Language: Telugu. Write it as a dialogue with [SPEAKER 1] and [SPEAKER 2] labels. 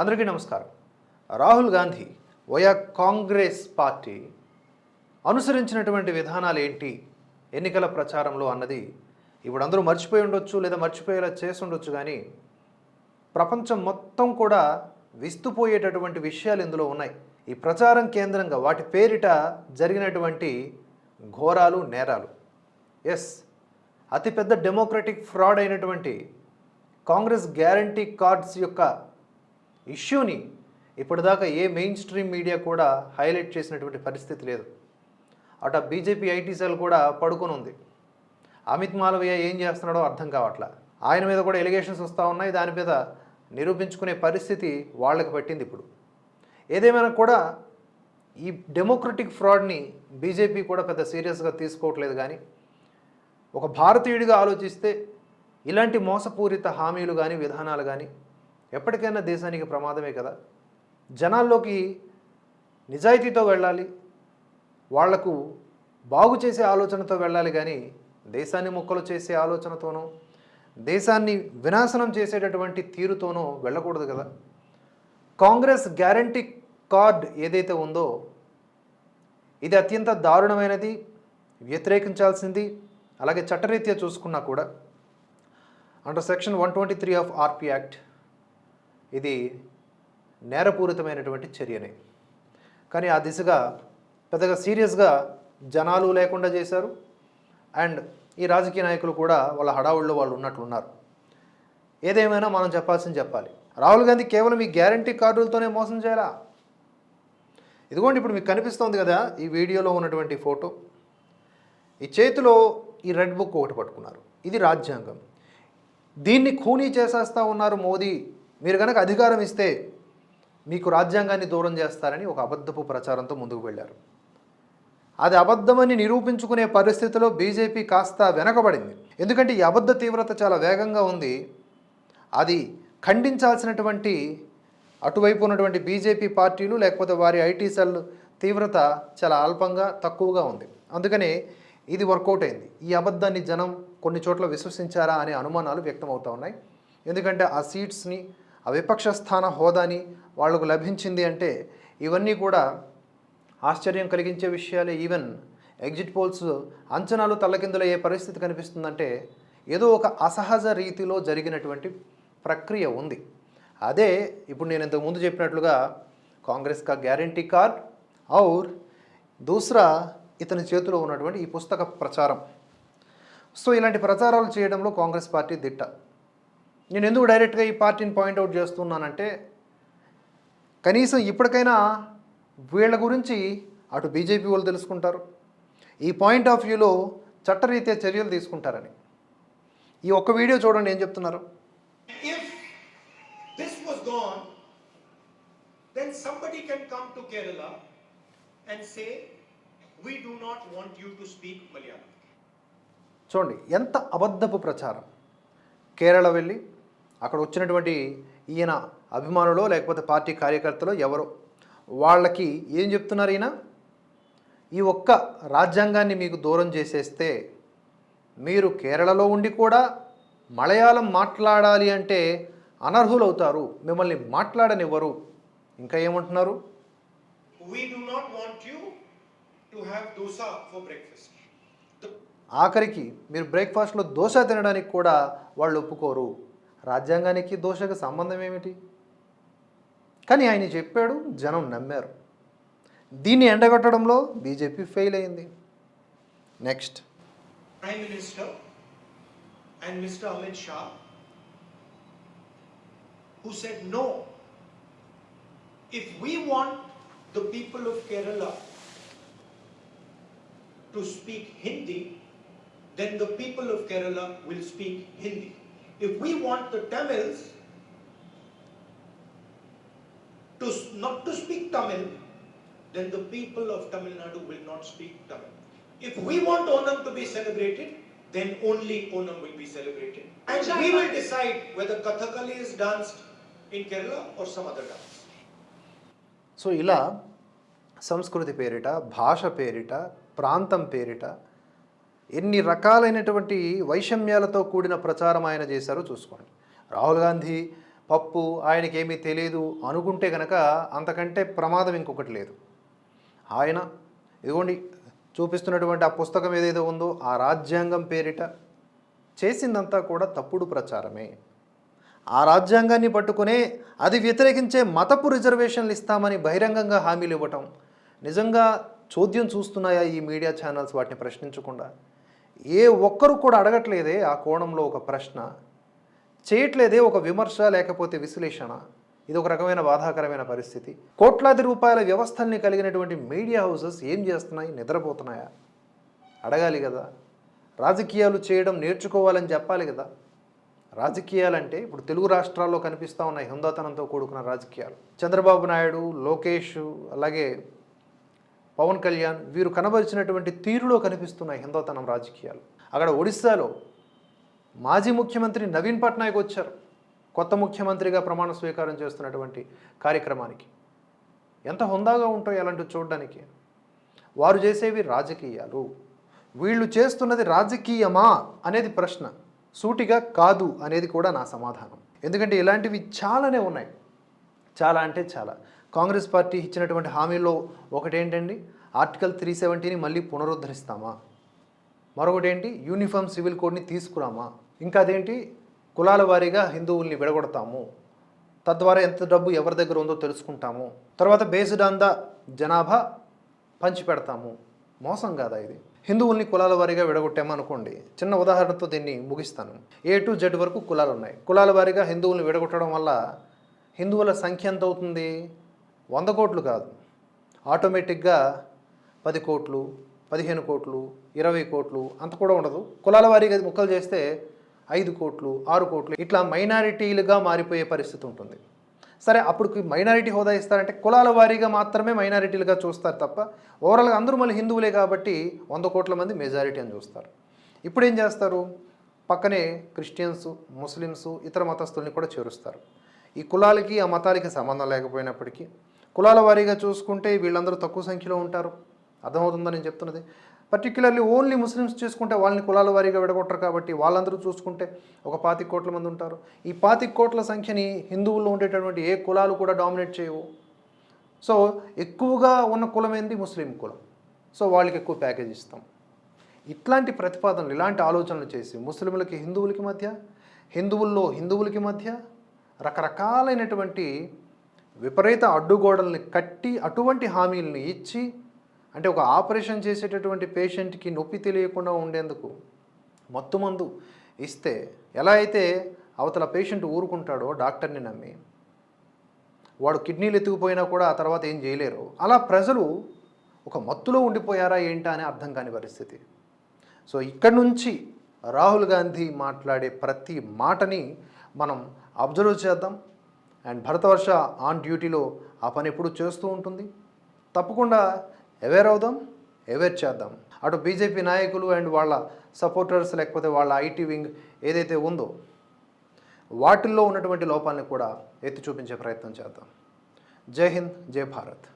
[SPEAKER 1] అందరికీ నమస్కారం. రాహుల్ గాంధీ వయా కాంగ్రెస్ పార్టీ అనుసరించినటువంటి విధానాలు ఏంటి ఎన్నికల ప్రచారంలో అన్నది ఇప్పుడు అందరూ మర్చిపోయి ఉండొచ్చు లేదా మర్చిపోయేలా చేసి ఉండొచ్చు కానీ ప్రపంచం మొత్తం కూడా విస్తుపోయేటటువంటి విషయాలు ఇందులో ఉన్నాయి. ఈ ప్రచారం కేంద్రంగా వాటి పేరిట జరిగినటువంటి ఘోరాలు నేరాలు. ఎస్ అతిపెద్ద డెమోక్రటిక్ ఫ్రాడ్ అయినటువంటి కాంగ్రెస్ గ్యారంటీ కార్డ్స్ యొక్క ఇష్యూని ఇప్పటిదాకా ఏ మెయిన్ స్ట్రీమ్ మీడియా కూడా హైలైట్ చేసినటువంటి పరిస్థితి లేదు. అట బీజేపీ ఐటీ సెల్ కూడా పడుకొని ఉంది. అమిత్ మాలవయ్య ఏం చేస్తున్నాడో అర్థం కావట్లా. ఆయన మీద కూడా ఎలిగేషన్స్ వస్తూ ఉన్నాయి. దాని మీద నిరూపించుకునే పరిస్థితి వాళ్ళకి పట్టింది ఇప్పుడు. ఏదేమైనా కూడా ఈ డెమోక్రటిక్ ఫ్రాడ్ని బీజేపీ కూడా పెద్ద సీరియస్గా తీసుకోవట్లేదు కానీ ఒక భారతీయుడిగా ఆలోచిస్తే ఇలాంటి మోసపూరిత హామీలు కానీ విధానాలు కానీ ఎప్పటికైనా దేశానికి ప్రమాదమే కదా? జనాల్లోకి నిజాయితీతో వెళ్ళాలి వాళ్ళకు బాగు చేసే ఆలోచనతో వెళ్ళాలి కానీ దేశాన్ని ముక్కలు చేసే ఆలోచనతోనో దేశాన్ని వినాశనం చేసేటటువంటి తీరుతోనో వెళ్ళకూడదు కదా? కాంగ్రెస్ గ్యారంటీ కార్డ్ ఏదైతే ఉందో ఇది అత్యంత దారుణమైనది వ్యతిరేకించాల్సింది అలాగే చట్టరీత్యా చూసుకున్నా కూడా. Under section one twenty three of RP act ఇది నేరపూరితమైనటువంటి చర్యనే. కానీ ఆ దిశగా పెద్దగా సీరియస్గా జనాలు లేకుండా చేశారు. అండ్ ఈ రాజకీయ నాయకులు కూడా వాళ్ళ హడావుల్లో వాళ్ళు ఉన్నట్లున్నారు. ఏదేమైనా మనం చెప్పాల్సింది చెప్పాలి. రాహుల్ గాంధీ కేవలం ఈ గ్యారంటీ కార్డులతోనే మోసం చేయాలా? ఇదిగోండి ఇప్పుడు మీకు కనిపిస్తోంది కదా ఈ వీడియోలో ఉన్నటువంటి ఫోటో. ఈ చేతిలో ఈ రెడ్ బుక్ ఒకటి పట్టుకున్నారు. ఇది రాజ్యాంగం. దీన్ని ఖూనీ చేసేస్తా ఉన్నారు మోదీ మీరు కనుక అధికారం ఇస్తే మీకు రాజ్యాంగాన్ని దూరం చేస్తారని ఒక అబద్ధపు ప్రచారంతో ముందుకు వెళ్ళారు. అది అబద్ధమని నిరూపించుకునే పరిస్థితిలో బీజేపీ కాస్త వెనకబడింది. ఎందుకంటే ఈ అబద్ధ తీవ్రత చాలా వేగంగా ఉంది. అది ఖండించాల్సినటువంటి అటువైపు ఉన్నటువంటి బీజేపీ పార్టీలు లేకపోతే వారి ఐటీ సెల్ తీవ్రత చాలా అల్పంగా తక్కువగా ఉంది. అందుకనే ఇది వర్కౌట్ అయింది. ఈ అబద్ధాన్ని జనం కొన్ని చోట్ల విశ్వసించారా అనే అనుమానాలు వ్యక్తమవుతూ ఉన్నాయి. ఎందుకంటే ఆ సీట్స్ని ఆ విపక్ష స్థాన హోదాని వాళ్ళకు లభించింది అంటే ఇవన్నీ కూడా ఆశ్చర్యం కలిగించే విషయాలే. ఈవెన్ ఎగ్జిట్ పోల్స్ అంచనాలు తల్లకిందులయ్యే పరిస్థితి కనిపిస్తుందంటే ఏదో ఒక అసహజ రీతిలో జరిగినటువంటి ప్రక్రియ ఉంది. అదే ఇప్పుడు నేను ఇంతకు ముందు చెప్పినట్లుగా కాంగ్రెస్ కా గ్యారంటీ కార్డ్ ఔర్ దూసరా ఇతని చేతిలో ఉన్నటువంటి ఈ పుస్తక ప్రచారం. సో ఇలాంటి ప్రచారాలు చేయడంలో కాంగ్రెస్ పార్టీ దిట్ట. నేను ఎందుకు డైరెక్ట్గా ఈ పార్టీని పాయింట్అవుట్ చేస్తున్నానంటే కనీసం ఇప్పటికైనా వీళ్ళ గురించి అటు బీజేపీ వాళ్ళు తెలుసుకుంటారు. ఈ పాయింట్ ఆఫ్ వ్యూలో చట్టరీత్యా చర్యలు తీసుకుంటారని. ఈ ఒక్క వీడియో చూడండి ఏం చెప్తున్నారు.
[SPEAKER 2] If this was gone, then somebody can come to Kerala and say, we do not want you to speak Malayalam.
[SPEAKER 1] చూడండి ఎంత అబద్ధపు ప్రచారం. కేరళ వెళ్ళి అక్కడ వచ్చినటువంటి ఈయన అభిమానులో లేకపోతే పార్టీ కార్యకర్తలో ఎవరో. వాళ్ళకి ఏం చెప్తున్నారు ఈయన? ఈ ఒక్క రాజ్యాంగాన్ని మీకు దూరం చేసేస్తే మీరు కేరళలో ఉండి కూడా మలయాళం మాట్లాడాలి అంటే అనర్హులవుతారు. మిమ్మల్ని మాట్లాడనివ్వరు. ఇంకా ఏమంటున్నారు? ఆఖరికి మీరు బ్రేక్ఫాస్ట్లో దోశ తినడానికి కూడా వాళ్ళు ఒప్పుకోరు. రాజ్యాంగానికి దోషకు సంబంధం ఏమిటి? కానీ ఆయన చెప్పాడు జనం నమ్మారు. దీన్ని ఎండగొట్టడంలో బీజేపీ ఫెయిల్ అయింది. Next
[SPEAKER 2] prime minister and mister Amit Shah who said no if we want the people of Kerala to speak Hindi then the people of Kerala will speak Hindi If we want the Tamils to s- not to speak Tamil, then the people of Tamil Nadu will not speak Tamil. If we want Onam to be celebrated, then only Onam will be celebrated. And we will decide whether Kathakali is danced in Kerala or some other dance.
[SPEAKER 1] So ఇలా సంస్కృతి పేరిట భాష పేరిట ప్రాంతం పేరిట ఎన్ని రకాలైనటువంటి వైషమ్యాలతో కూడిన ప్రచారం ఆయన చేశారో చూసుకోండి. రాహుల్ గాంధీ పప్పు ఆయనకి ఏమీ తెలియదు అనుకుంటే కనుక అంతకంటే ప్రమాదం ఇంకొకటి లేదు. ఆయన ఇదిగోండి చూపిస్తున్నటువంటి ఆ పుస్తకం ఏదైతే ఉందో ఆ రాజ్యాంగం పేరిట చేసిందంతా కూడా తప్పుడు ప్రచారమే. ఆ రాజ్యాంగాన్ని పట్టుకునే అది వ్యతిరేకించే మతపు రిజర్వేషన్లు ఇస్తామని బహిరంగంగా హామీలు ఇవ్వటం. నిజంగా చోద్యం చూస్తున్నాయా ఈ మీడియా ఛానల్స్ వాటిని ప్రశ్నించకుండా? ఏ ఒక్కరు కూడా అడగట్లేదే ఆ కోణంలో ఒక ప్రశ్న. చేయట్లేదే ఒక విమర్శ లేకపోతే విశ్లేషణ. ఇది ఒక రకమైన బాధాకరమైన పరిస్థితి. కోట్లాది రూపాయల వ్యవస్థల్ని కలిగినటువంటి మీడియా హౌసెస్ ఏం చేస్తున్నాయి? నిద్రపోతున్నాయా? అడగాలి కదా. రాజకీయాలు చేయడం నేర్చుకోవాలని చెప్పాలి కదా. రాజకీయాలంటే ఇప్పుడు తెలుగు రాష్ట్రాల్లో కనిపిస్తూ ఉన్న హుందాతనంతో కూడుకున్న రాజకీయాలు. చంద్రబాబు నాయుడు లోకేష్ అలాగే పవన్ కళ్యాణ్ వీరు కనబరిచినటువంటి తీరులో కనిపిస్తున్నాయి హిందోతనం రాజకీయాలు. అక్కడ ఒడిస్సాలో మాజీ ముఖ్యమంత్రి నవీన్ పట్నాయక్ వచ్చారు. కొత్త ముఖ్యమంత్రిగా ప్రమాణ స్వీకారం చేస్తున్నటువంటి కార్యక్రమానికి. ఎంత హుందాగా ఉంటాయో అలాంటివి చూడడానికి. వారు చేసేవి రాజకీయాలు. వీళ్ళు చేస్తున్నది రాజకీయమా అనేది ప్రశ్న. సూటిగా కాదు అనేది కూడా నా సమాధానం. ఎందుకంటే ఇలాంటివి చాలానే ఉన్నాయి. చాలా అంటే చాలా. కాంగ్రెస్ పార్టీ ఇచ్చినటువంటి హామీలో ఒకటేంటండి? ఆర్టికల్ త్రీ సెవెంటీని మళ్ళీ పునరుద్ధరిస్తామా? మరొకటి ఏంటి యూనిఫామ్ సివిల్ కోడ్ని తీసుకురామా? ఇంకా అదేంటి? కులాల వారీగా హిందువుల్ని విడగొడతాము. తద్వారా ఎంత డబ్బు ఎవరి దగ్గర ఉందో తెలుసుకుంటాము. తర్వాత బేస్డ్ ఆన్ ద జనాభా పంచిపెడతాము మోసం కాదా ఇది? హిందువుల్ని కులాల వారీగా విడగొట్టామనుకోండి చిన్న ఉదాహరణతో దీన్ని ముగిస్తాను. ఏ టు జెడ్ వరకు కులాలు ఉన్నాయి. కులాల వారీగా హిందువుల్ని విడగొట్టడం వల్ల హిందువుల సంఖ్య ఎంత అవుతుంది వంద కోట్లు కాదు. ఆటోమేటిక్గా పది కోట్లు పదిహేను కోట్లు ఇరవై కోట్లు అంత కూడా ఉండదు. కులాల వారీగా ముక్కలు చేస్తే ఐదు కోట్లు ఆరు కోట్లు ఇట్లా మైనారిటీలుగా మారిపోయే పరిస్థితి ఉంటుంది. సరే అప్పుడు మైనారిటీ హోదా ఇస్తారంటే కులాల వారీగా మాత్రమే మైనారిటీలుగా చూస్తారు తప్ప ఓవరాల్గా అందరూ మళ్ళీ హిందువులే కాబట్టి వంద కోట్ల మంది మెజారిటీ అని చూస్తారు. ఇప్పుడు ఏం చేస్తారు? పక్కనే క్రిస్టియన్స్ ముస్లిమ్స్ ఇతర మతస్థుల్ని కూడా చేరుస్తారు. ఈ కులాలకి ఆ మతాలకి సంబంధం లేకపోయినప్పటికీ కులాల వారీగా చూసుకుంటే వీళ్ళందరూ తక్కువ సంఖ్యలో ఉంటారు. అర్థమవుతుందని నేను చెప్తున్నది? పర్టికులర్లీ ఓన్లీ ముస్లిమ్స్ చూసుకుంటే వాళ్ళని కులాల వారీగా విడగొట్టరు కాబట్టి వాళ్ళందరూ చూసుకుంటే ఒక పాతిక కోట్ల మంది ఉంటారు. ఈ పాతిక కోట్ల సంఖ్యని హిందువుల్లో ఉండేటటువంటి ఏ కులాలు కూడా డామినేట్ చేయవు. సో ఎక్కువగా ఉన్న కులం ఏంది? ముస్లిం కులం. సో వాళ్ళకి ఎక్కువ ప్యాకేజ్ ఇస్తాం. ఇట్లాంటి ప్రతిపాదనలు ఇలాంటి ఆలోచనలు చేసి ముస్లింలకి హిందువులకి మధ్య హిందువుల్లో హిందువులకి మధ్య రకరకాలైనటువంటి విపరీత అడ్డుగోడల్ని కట్టి అటువంటి హామీలను ఇచ్చి అంటే ఒక ఆపరేషన్ చేసేటటువంటి పేషెంట్కి నొప్పి తెలియకుండా ఉండేందుకు మత్తు మందు ఇస్తే ఎలా అయితే అవతల పేషెంట్ ఊరుకుంటాడో డాక్టర్ని నమ్మి వాడు కిడ్నీలు ఎత్తుకుపోయినా కూడా ఆ తర్వాత ఏం చేయలేరు. అలా ప్రజలు ఒక మత్తులో ఉండిపోయారా ఏంటా అని అర్థం కాని పరిస్థితి. సో ఇక్కడి నుంచి రాహుల్ గాంధీ మాట్లాడే ప్రతి మాటని మనం అబ్జర్వ్ చేద్దాం. అండ్ భరతవర్ష ఆన్ డ్యూటీలో ఆ పని ఎప్పుడు చేస్తూ ఉంటుంది? తప్పకుండా అవేర్ అవుదాం అవేర్ చేద్దాం. అటు బీజేపీ నాయకులు అండ్ వాళ్ళ సపోర్టర్స్ లేకపోతే వాళ్ళ ఐటీ వింగ్ ఏదైతే ఉందో వాటిల్లో ఉన్నటువంటి లోపాలని కూడా ఎత్తి చూపించే ప్రయత్నం చేద్దాం. జై హింద్ జై భారత్.